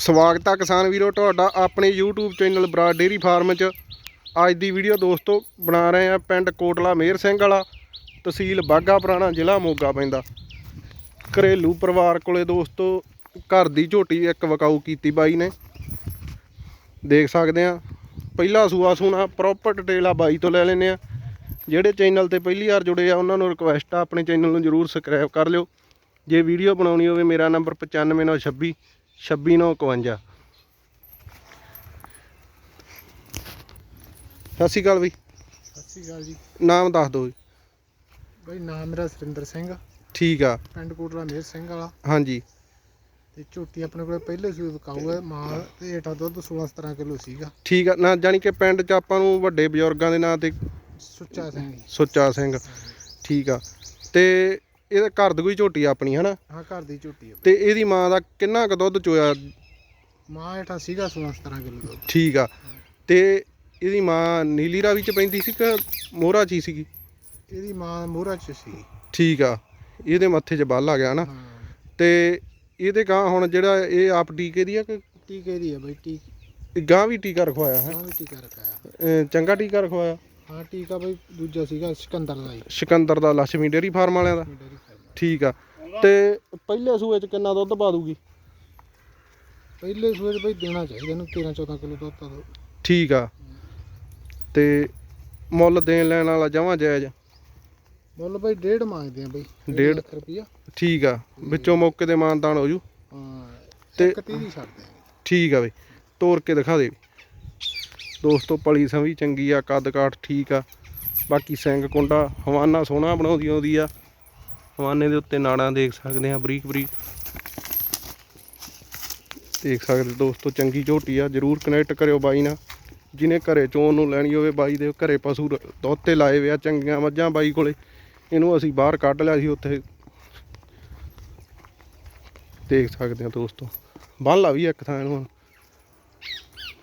ਸਵਾਗਤ ਆ ਕਿਸਾਨ ਵੀਰੋ, ਤੁਹਾਡਾ ਆਪਣੇ YouTube channel Brar dairy farm 'ਚ। ਅੱਜ ਦੀ ਵੀਡੀਓ ਦੋਸਤੋ, ਬਣਾ ਰਹੇ ਆ ਪਿੰਡ ਕੋਟਲਾ ਮੇਰ ਸਿੰਘ ਵਾਲਾ, ਤਹਿਸੀਲ ਬਾਗਾ ਪੁਰਾਣਾ, ਜ਼ਿਲ੍ਹਾ ਮੋਗਾ ਪੈਂਦਾ। ਘਰੇਲੂ ਪਰਿਵਾਰ ਕੋਲੇ ਦੋਸਤੋ, ਘਰ ਦੀ ਝੋਟੀ ਇੱਕ ਵਕਾਊ ਕੀਤੀ ਬਾਈ ਨੇ। ਦੇਖ ਸਕਦੇ ਆ, ਪਹਿਲਾ ਸੂਆ ਸੂਣਾ ਪ੍ਰੋਪਰ ਡਿਟੇਲ ਆ ਬਾਈ ਤੋਂ ਲੈ ਲੈਨੇ ਆ। ਜਿਹੜੇ ਚੈਨਲ ਤੇ ਪਹਿਲੀ ਵਾਰ ਜੁੜੇ ਆ, ਉਹਨਾਂ ਨੂੰ ਰਿਕੁਐਸਟ ਆ, ਆਪਣੇ ਚੈਨਲ ਨੂੰ ਜਰੂਰ ਸਬਸਕ੍ਰਾਈਬ ਕਰ ਲਿਓ। ਜੇ ਵੀਡੀਓ ਬਣਾਉਣੀ ਹੋਵੇ, ਮੇਰਾ ਨੰਬਰ 95926 26951 ਸਤਿ ਸ਼੍ਰੀ ਅਕਾਲ ਬਈ। ਸਤਿ ਸ਼੍ਰੀ ਅਕਾਲ ਜੀ। ਨਾਮ ਦੱਸ ਦਿਓ ਜੀ। ਬਈ ਨਾਮ ਮੇਰਾ ਸੁਰਿੰਦਰ ਸਿੰਘ ਠੀਕ ਆ। ਪਿੰਡ ਕੋਟਲਾ ਮੇਰ ਸਿੰਘ ਵਾਲਾ। ਹਾਂਜੀ। ਤੇ ਝੋਟੀ ਆਪਣੇ ਕੋਲ ਪਹਿਲੇ ਸੂਏ ਵਿਕਾਊ ਹੈ ਮਾਲ ਤੇ ਹੇਠਾਂ ਦੁੱਧ 16 17 ਕਿਲੋ ਸੀਗਾ। ਠੀਕ ਆ। ਨਾ ਜਾਨੀ ਕਿ ਪਿੰਡ 'ਚ ਆਪਾਂ ਨੂੰ ਵੱਡੇ ਬਜ਼ੁਰਗਾਂ ਦੇ ਨਾਂ ਤੇ ਸੁੱਚਾ ਸਿੰਘ। ਸੁੱਚਾ ਸਿੰਘ। ਠੀਕ ਆ। ਤੇ ਇਹਦਾ ਘਰ ਦੀ ਕੋਈ ਝੋਟੀ ਆ ਆਪਣੀ ਹਨਾ? ਹਾਂ ਘਰ ਦੀ ਝੋਟੀ ਤੇ ਇਹਦੀ ਮਾਂ ਦਾ ਕਿੰਨਾ ਕੁ ਦੁੱਧ ਚੋਇਆ? ਮਾਂ ਹੇਠਾਂ ਸੀਗਾ 16 17 ਕਿਲੋ ਦੁੱਧ। ਠੀਕ ਆ। ਤੇ ਇਹਦੀ ਮਾਂ ਨੀਲੀ ਰਾਵੀ 'ਚ ਪੈਂਦੀ ਸੀ ਕਿ ਮੋਹਰਾ 'ਚ ਹੀ ਸੀਗੀ? ਇਹਦੀ ਮਾਂ ਮੋਹਰਾ ਚ ਸੀ। ਠੀਕ ਆ। ਇਹਦੇ ਮੱਥੇ 'ਚ ਬੱਲ ਆ ਗਿਆ ਨਾ ਹਾਂ। ਤੇ ਇਹਦੇ ਗਾਂ ਹੁਣ ਜਿਹੜਾ ਇਹ ਆਪ ਟੀਕੇ ਦੀ ਆ ਕਿ ਟੀਕੇ ਦੀ ਹੈ ਬਈ ਟੀਕਾ ਇਹ ਗਾਂ ਵੀ ਟੀਕਾ ਰਖਵਾਇਆ ਹੈ? ਵੀ ਟੀਕਾ ਰਖਾਇਆ। ਚੰਗਾ ਟੀਕਾ ਰਖਵਾਇਆ? ਹਾਂ ਟੀਕਾ ਬਈ ਦੂਜਾ ਸੀਗਾ ਸਿਕੰਦਰ ਦਾ ਜੀ। ਸਿਕੰਦਰ ਦਾ ਲక్ష్ਮੀ ਡੇਰੀ ਫਾਰਮ ਵਾਲਿਆਂ ਦਾ? ਠੀਕ ਆ। ਤੇ ਪਹਿਲੇ ਸੂਏ 'ਚ ਕਿੰਨਾ ਦੁੱਧ ਪਾ ਦੂਗੀ? ਪਹਿਲੇ ਸੂਏ 'ਚ ਬਈ ਦੇਣਾ ਚਾਹੀਦਾ ਇਹਨੂੰ 13 14 ਕਿਲੋ ਦੁੱਧ ਤਾਂ ਦਿਓ। ਠੀਕ ਆ। ਤੇ ਮੁੱਲ ਦੇਣ ਲੈਣ ਵਾਲਾ ਜਮਾਂ ਜਾਇਜ਼? ਮੁੱਲ ਬਈ ਡੇਢ ਮੰਗਦੇ ਆ ਬਈ ਡੇਢ? ਲੱਖ ਰੁਪਈਆ। ਠੀਕ ਆ। ਵਿੱਚੋਂ ਮੌਕੇ ਤੇ ਮਾਨਦਾਨ ਹੋ ਜੂ। ਹਾਂ ਤੇ- ਇੱਕ ਤੀਹ ਦੀ ਛੱਡ ਦਿਆਂਗੇ। ਠੀਕ ਆ ਬਈ ਤੋੜ ਕੇ ਦਿਖਾ ਦੇ। ਦੋਸਤੋ, ਪਲੀ ਸੰਵੀ ਚੰਗੀ ਆ, ਕੱਦ ਕਾਠ ਠੀਕ ਆ। ਬਾਕੀ ਸਿੰਘ ਕੁੰਡਾ ਹਵਾਨਾ ਸੋਹਣਾ ਬਣਾਉਂਦੀ ਆਉਂਦੀ ਆ। ਹਵਾਨੇ ਦੇ ਉੱਤੇ ਨਾੜਾਂ ਦੇਖ ਸਕਦੇ ਆ, ਬਰੀਕ ਬਰੀਕ। ਦੇਖ ਸਕਦੇ ਦੋਸਤੋ, ਚੰਗੀ ਝੋਟੀ ਆ, ਜਰੂਰ ਕਨੈਕਟ ਕਰਿਓ ਬਾਈ ਨਾਲ। ਜਿਹਨੇ ਘਰੇ ਚੋਣ ਨੂੰ ਲੈਣੀ ਹੋਵੇ ਬਾਈ ਦੇ, ਘਰੇ ਪਸ਼ੂ ਰ- ਦੁੱਧ ਲਾਏ ਵੇ ਆ, ਚੰਗੀਆਂ ਮੱਝਾਂ ਬਾਈ ਕੋਲੇ। ਇਹਨੂੰ ਅਸੀਂ ਬਾਹਰ ਕੱਢ ਲਿਆ ਸੀ ਉੱਥੇ। ਦੇਖ ਸਕਦੇ ਆ ਦੋਸਤੋ। ਬੰਨ ਲਾ ਵੀ ਇੱਕ ਥਾਂ ਇਹਨੂੰ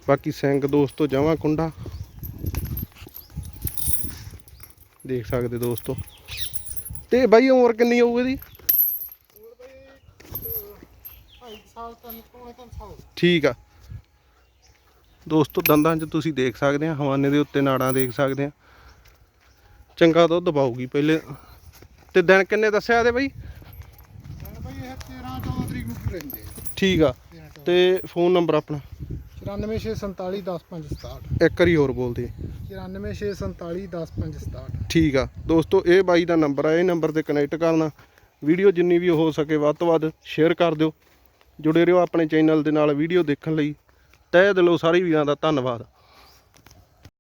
ਬਾਕੀ ਸਿੰਘ ਦੋਸਤੋ ਜਮਾਂ ਕੁੰਡਾ। ਦੇਖ ਸਕਦੇ ਦੋਸਤੋ। ਤੇ ਬਾਈ ਉਮਰ ਕਿੰਨੀ ਹੋਊ ਇਹਦੀ? ਠੀਕ ਆ। ਦੋਸਤੋ ਦੰਦਾਂ 'ਚ ਤੁਸੀਂ ਦੇਖ ਸਕਦੇ ਆ ਹਵਾਨੇ ਦੇ ਉੱਤੇ ਨਾੜਾਂ ਦੇਖ ਸਕਦੇ ਆ। ਚੰਗਾ ਦੁੱਧ ਪਾਊਗੀ ਪਹਿਲੇ। ਤੇ ਦਿਨ ਕਿੰਨੇ ਦੱਸਿਆ ਇਹਦੇ ਬਾਈ? ਬਈ ਇਹ 13 14 ਤਰੀਕ ਨੂੰ ਰਹਿੰਦੇ ਠੀਕ ਆ। ਤੇ ਫੋਨ ਨੰਬਰ ਆਪਣਾ? 94647 10567 ਇੱਕ ਵਾਰੀ ਹੋਰ ਬੋਲ ਦੇ 94647 10567 ਠੀਕ ਆ। ਦੋਸਤੋ ਇਹ ਬਾਈ ਦਾ ਨੰਬਰ ਆ ਇਹ ਨੰਬਰ ਤੇ ਕਨੈਕਟ ਕਰਨਾ ਵੀਡੀਓ ਜਿੰਨੀ ਵੀ ਹੋ ਸਕੇ ਵੱਧ ਤੋਂ ਵੱਧ ਸ਼ੇਅਰ ਕਰ ਦਿਓ। ਜੁੜੇ ਰਹੋ ਆਪਣੇ ਚੈਨਲ ਦੇ ਨਾਲ ਵੀਡੀਓ ਦੇਖਣ ਲਈ। ਤਹਿ ਦਿਲੋਂ ਸਾਰੀ ਵੀਰਾਂ ਦਾ ਧੰਨਵਾਦ।